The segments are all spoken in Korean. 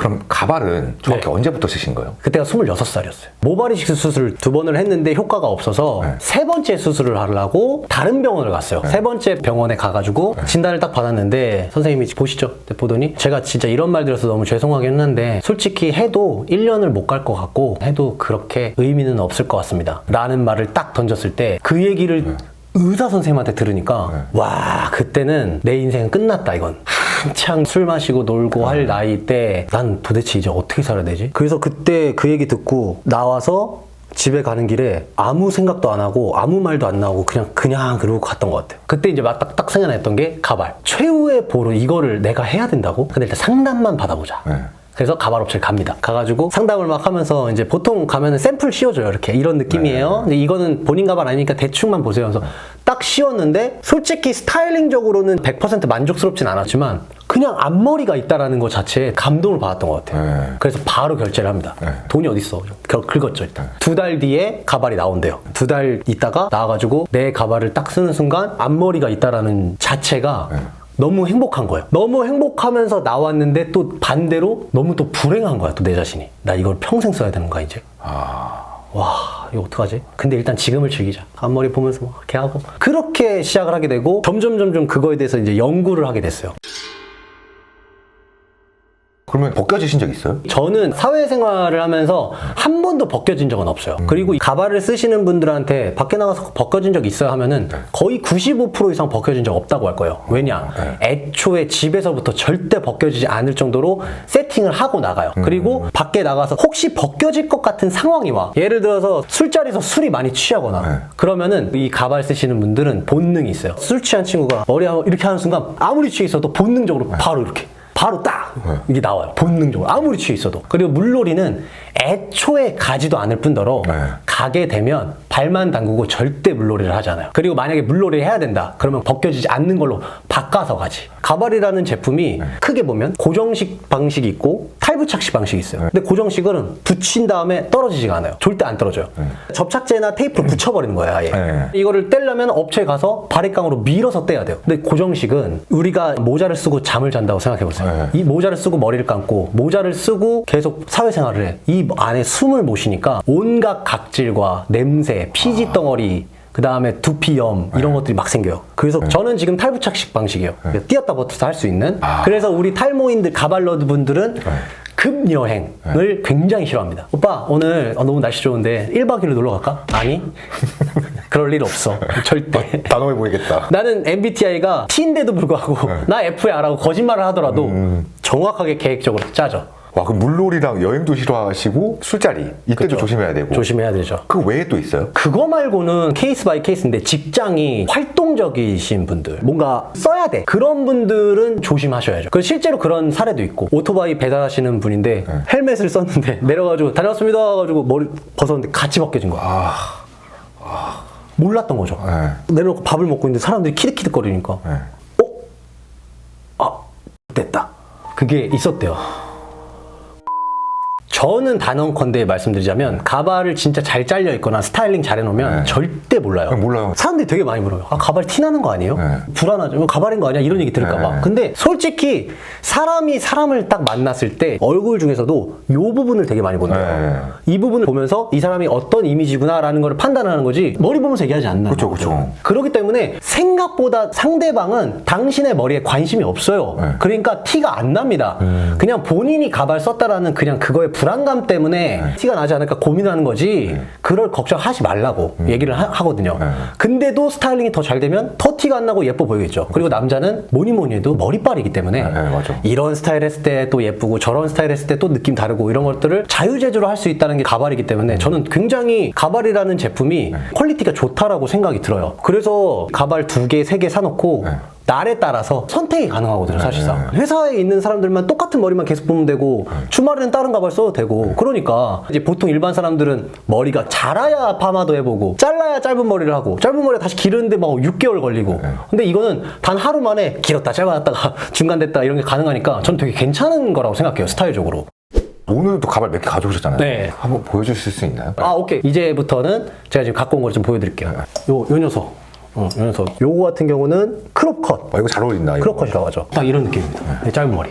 그럼 가발은 정확히 네. 언제부터 쓰신 거예요? 그때가 26살이었어요. 모발 이식 수술을 두 번을 했는데 효과가 없어서 네. 세 번째 수술을 하려고 다른 병원을 갔어요. 세 번째 병원에 가가지고 네. 진단을 딱 받았는데 선생님이 보시죠. 보더니 제가 진짜 이런 말 드려서 너무 죄송하긴 했는데 솔직히 해도 1년을 못 갈 것 같고 해도 그렇게 의미는 없을 것 같습니다. 라는 말을 딱 던졌을 때 그 얘기를 네. 의사 선생님한테 들으니까 와 그때는 내 인생은 끝났다 이건 한창 술 마시고 놀고 할 나이 때 난 도대체 이제 어떻게 살아야 되지? 그래서 그때 그 얘기 듣고 나와서 집에 가는 길에 아무 생각도 안 하고 아무 말도 안 나오고 그냥 그냥 그러고 갔던 것 같아요. 그때 이제 막 딱딱 생각났던 게 가발. 최후의 보루 이거를 내가 해야 된다고? 근데 일단 상담만 받아보자. 네. 그래서 가발 업체를 갑니다. 가가지고 상담을 막 하면서 이제 보통 가면은 샘플 씌워줘요. 이렇게 이런 느낌이에요. 근데 이거는 본인 가발 아니니까 대충만 보세요. 그래서 딱 씌웠는데 솔직히 스타일링적으로는 100% 만족스럽진 않았지만 그냥 앞머리가 있다라는 것 자체에 감동을 받았던 것 같아요. 네. 그래서 바로 결제를 합니다. 네. 돈이 어딨어. 결- 긁었죠, 일단. 두달 뒤에 가발이 나온대요. 두 달 있다가 나와가지고 내 가발을 딱 쓰는 순간 앞머리가 있다라는 자체가 네. 너무 행복한 거예요. 너무 행복하면서 나왔는데 또 반대로 너무 또 불행한 거야, 또 내 자신이. 나 이걸 평생 써야 되는 거야, 이제. 아, 와, 이거 어떡하지? 근데 일단 지금을 즐기자. 앞머리 보면서 막 이렇게 하고. 그렇게 시작을 하게 되고 점점 점점 그거에 대해서 이제 연구를 하게 됐어요. 그러면 벗겨지신 적 있어요? 저는 사회생활을 하면서 한 번도 벗겨진 적은 없어요. 그리고 이 가발을 쓰시는 분들한테 밖에 나가서 벗겨진 적 있어요 하면은 거의 95% 이상 벗겨진 적 없다고 할 거예요. 왜냐? 애초에 집에서부터 절대 벗겨지지 않을 정도로 세팅을 하고 나가요. 그리고 밖에 나가서 혹시 벗겨질 것 같은 상황이 와. 예를 들어서 술자리에서 술이 많이 취하거나 그러면은 이 가발 쓰시는 분들은 본능이 있어요. 술 취한 친구가 머리 이렇게 하는 순간 아무리 취해 있어도 본능적으로 바로 이렇게 바로 딱 이게 나와요. 본능적으로 아무리 취해 있어도. 그리고 물놀이는 애초에 가지도 않을 뿐더러 네. 가게 되면 발만 담그고 절대 물놀이를 하잖아요. 그리고 만약에 물놀이를 해야 된다. 그러면 벗겨지지 않는 걸로 바꿔서 가지. 가발이라는 제품이 크게 보면 고정식 방식이 있고 탈부착식 방식이 있어요. 근데 고정식은 붙인 다음에 떨어지지가 않아요. 절대 안 떨어져요. 접착제나 테이프로 붙여버리는 거예요, 아예. 네. 이거를 떼려면 업체에 가서 바리깡으로 밀어서 떼야 돼요. 근데 고정식은 우리가 모자를 쓰고 잠을 잔다고 생각해 보세요. 네. 이 모자를 쓰고 머리를 감고 모자를 쓰고 계속 사회생활을 해. 이 안에 숨을 못 쉬니까 온갖 각질 과 냄새, 피지 덩어리 그 다음에 두피염 이런 것들이 막 생겨요. 그래서 저는 지금 탈부착식 방식이에요. 뛰었다 버텨서 할 수 있는. 그래서 우리 탈모인들 가발러드 분들은 급 여행을 굉장히 싫어합니다. 오빠 오늘 어, 너무 날씨 좋은데 1박 2일로 놀러 갈까? 아니. 그럴 일 없어. 절대. 단호해 보이겠다. 나는 MBTI가 T인데도 불구하고 나 FA라고 거짓말을 하더라도 정확하게 계획적으로 짜죠. 와, 그럼 물놀이랑 여행도 싫어하시고 술자리 이때도 그쵸. 조심해야 되고. 조심해야 되죠. 그 외에 또 있어요? 그거 말고는 케이스 바이 케이스인데 직장이 활동적이신 분들 뭔가 써야 돼 그런 분들은 조심하셔야죠 그 실제로 그런 사례도 있고 오토바이 배달하시는 분인데 헬멧을 썼는데 내려가지고 다녀왔습니다 가지고 머리 벗었는데 같이 벗겨진 거야 아, 몰랐던 거죠 네. 내려놓고 밥을 먹고 있는데 사람들이 키득키득거리니까 네. 어? 아 됐다 그게 있었대요 저는 단언컨대 말씀드리자면 가발을 진짜 잘 잘려 있거나 스타일링 잘 해놓으면 네. 절대 몰라요. 네, 몰라요. 사람들이 되게 많이 물어요. 아 가발 티 나는 거 아니에요? 네. 불안하죠. 가발인 거 아니야? 이런 얘기 들을까봐. 네. 근데 솔직히 사람이 사람을 딱 만났을 때 얼굴 중에서도 요 부분을 되게 많이 본대요. 네. 이 부분을 보면서 이 사람이 어떤 이미지구나라는 걸 판단하는 거지 머리 보면서 얘기하지 않는 그쵸, 거죠. 그쵸. 그렇기 때문에 생각보다 상대방은 당신의 머리에 관심이 없어요. 네. 그러니까 티가 안 납니다. 그냥 본인이 가발 썼다라는 그냥 그거의 불안 감 때문에 티가 나지 않을까 고민하는 거지. 그럴 걱정하지 말라고 얘기를 하, 거든요 근데도 스타일링이 더 잘 되면 더 티가 안 나고 예뻐 보이겠죠. 그리고 남자는 뭐니 뭐니 해도 머리빨이기 때문에 네, 맞아. 이런 스타일 했을 때 또 예쁘고 저런 스타일 했을 때 또 느낌 다르고 이런 것들을 자유제주로 할 수 있다는 게 가발이기 때문에 저는 굉장히 가발이라는 제품이 퀄리티가 좋다라고 생각이 들어요. 그래서 가발 두 개, 세 개 사놓고 날에 따라서 선택이 가능하거든요, 사실상. 회사에 있는 사람들만 똑같은 머리만 계속 보면 되고, 주말에는 다른 가발 써도 되고, 그러니까, 이제 보통 일반 사람들은 머리가 자라야 파마도 해보고, 잘라야 짧은 머리를 하고, 짧은 머리 다시 기르는데 막 6개월 걸리고, 근데 이거는 단 하루 만에 길었다, 짧았다가 중간 됐다 이런 게 가능하니까 전 되게 괜찮은 거라고 생각해요, 스타일적으로. 오늘도 가발 몇 개 가져오셨잖아요. 네. 한번 보여주실 수 있나요? 아, 오케이. 이제부터는 제가 지금 갖고 온 걸 좀 보여드릴게요. 요, 요 녀석. 어, 요 녀석. 요거 같은 경우는 크롭 컷. 아, 이거 잘 어울린다. 이거. 크롭 컷이라고 하죠. 딱 이런 느낌입니다. 네, 짧은 머리.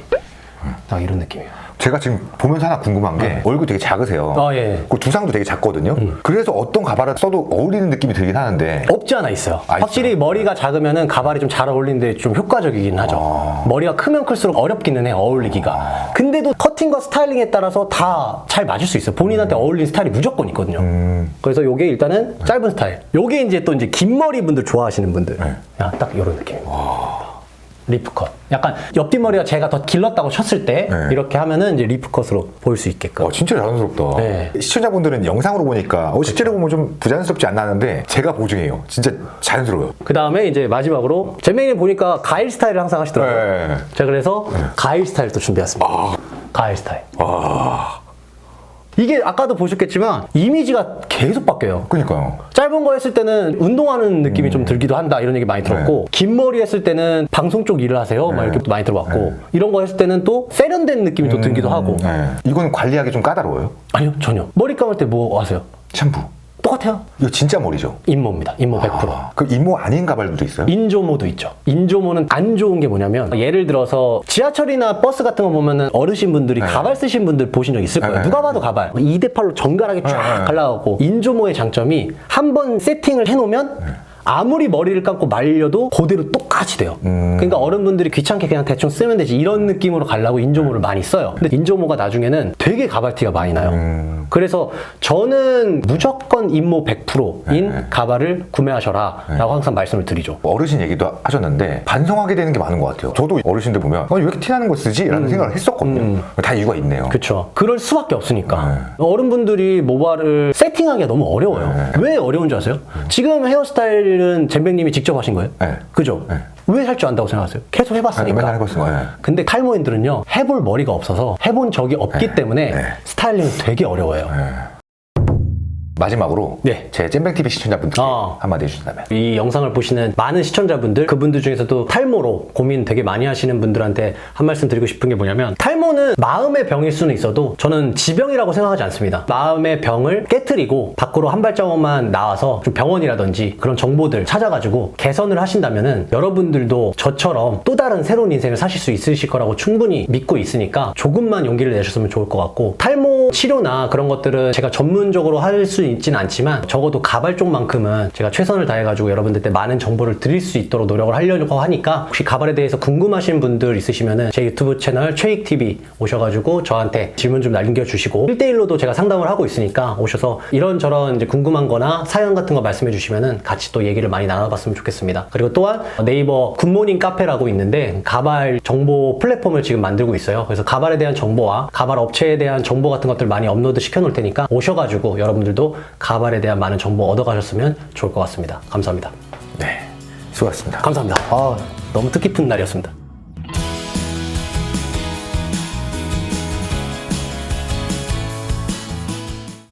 딱 이런 느낌이에요. 제가 지금 보면서 하나 궁금한 게 얼굴 되게 작으세요. 아, 예. 그 두상도 되게 작거든요. 그래서 어떤 가발을 써도 어울리는 느낌이 들긴 하는데 없지 않아 있어요. 아, 확실히 머리가 작으면은 가발이 좀 잘 어울리는데 좀 효과적이긴 하죠. 아. 머리가 크면 클수록 어렵기는 해 어울리기가. 근데도 커팅과 스타일링에 따라서 다 잘 맞을 수 있어요. 본인한테 어울리는 스타일이 무조건 있거든요. 음. 그래서 요게 일단은 짧은 스타일. 요게 이제 또 이제 긴 머리 분들 좋아하시는 분들. 네. 야, 딱 요런 느낌입니다. 리프컷. 약간 옆뒷 머리가 제가 더 길렀다고 쳤을 때 네. 이렇게 하면은 이제 리프컷으로 보일 수 있게끔. 어, 진짜 자연스럽다. 네. 시청자분들은 영상으로 보니까 어, 실제로 보면 좀 부자연스럽지 않나 하는데 제가 보증해요. 진짜 자연스러워요. 그 다음에 이제 마지막으로 잼맹이 보니까 가일 스타일을 항상 하시더라고요. 네. 제가 그래서 가일 스타일 또 준비했습니다. 가일 스타일. 아, 이게 아까도 보셨겠지만 이미지가 계속 바뀌어요. 그니까요. 짧은 거 했을 때는 운동하는 느낌이 좀 들기도 한다 이런 얘기 많이 들었고 긴 머리 했을 때는 방송 쪽 일을 하세요 막 이렇게 많이 들어봤고 이런 거 했을 때는 또 세련된 느낌이 또 들기도 하고 네. 이건 관리하기 좀 까다로워요. 아니요 전혀 머리 감을 때 뭐 하세요? 샴푸. 똑같아요 이거 진짜 머리죠. 인모입니다 인모 100% 아, 그 이모 아닌 가발도 있어요? 인조모도 있죠. 인조모는 안 좋은 게 뭐냐면 예를 들어서 지하철이나 버스 같은 거 보면은 어르신 분들이 가발 쓰신 분들 보신 적 있을 거예요. 네. 누가 봐도 가발. 2대 8로 정갈하게 쫙 네. 갈라가고 인조모의 장점이 한 번 세팅을 해놓으면 아무리 머리를 감고 말려도 그대로 똑같이 돼요. 그러니까 어른분들이 귀찮게 그냥 대충 쓰면 되지 이런 느낌으로 가려고 인조모를 많이 써요. 근데 인조모가 나중에는 되게 가발티가 많이 나요. 그래서 저는 무조건 인모 100%인 가발을 구매하셔라 라고 항상 말씀을 드리죠. 어르신 얘기도 하셨는데 반성하게 되는 게 많은 것 같아요. 저도 어르신들 보면 어, 왜 이렇게 티나는 거 쓰지? 라는 생각을 했었거든요. 다 이유가 있네요. 그렇죠. 그럴 수밖에 없으니까. 어른분들이 모발을 세팅하기가 너무 어려워요. 왜 어려운 줄 아세요? 지금 헤어스타일 은 잼백님이 직접 하신 거예요? 네. 그죠? 왜할 줄 안다고 생각하세요? 계속 해봤으니까. 아, 맨날 해봤으니까, 네. 근데 탈모인들은요, 해볼 머리가 없어서 해본 적이 없기 때문에 네. 스타일링이 되게 어려워요. 마지막으로 네. 제 잼뱅TV 시청자분들께 어. 한마디 해주신다면 이 영상을 보시는 많은 시청자분들, 그분들 중에서도 탈모로 고민 되게 많이 하시는 분들한테 한 말씀 드리고 싶은 게 뭐냐면, 탈모는 마음의 병일 수는 있어도 저는 지병이라고 생각하지 않습니다. 마음의 병을 깨트리고 밖으로 한 발자국만 나와서 좀 병원이라든지 그런 정보들 찾아가지고 개선을 하신다면은 여러분들도 저처럼 또 다른 새로운 인생을 사실 수 있으실 거라고 충분히 믿고 있으니까 조금만 용기를 내셨으면 좋을 것 같고, 탈모 치료나 그런 것들은 제가 전문적으로 할 수 있진 않지만 적어도 가발 쪽만큼은 제가 최선을 다해가지고 여러분들께 많은 정보를 드릴 수 있도록 노력을 하려고 하니까 혹시 가발에 대해서 궁금하신 분들 있으시면은 제 유튜브 채널 최익TV 오셔가지고 저한테 질문 좀 남겨주시고 1대1로도 제가 상담을 하고 있으니까 오셔서 이런저런 이제 궁금한 거나 사연 같은 거 말씀해 주시면은 같이 또 얘기를 많이 나눠봤으면 좋겠습니다. 그리고 또한 네이버 굿모닝 카페라고 있는데 가발 정보 플랫폼을 지금 만들고 있어요. 그래서 가발에 대한 정보와 가발 업체에 대한 정보 같은 것들 많이 업로드 시켜 놓을 테니까 오셔가지고 여러분들도 가발에 대한 많은 정보 얻어가셨으면 좋을 것 같습니다. 감사합니다. 네 수고하셨습니다. 감사합니다. 아, 너무 뜻깊은 날이었습니다.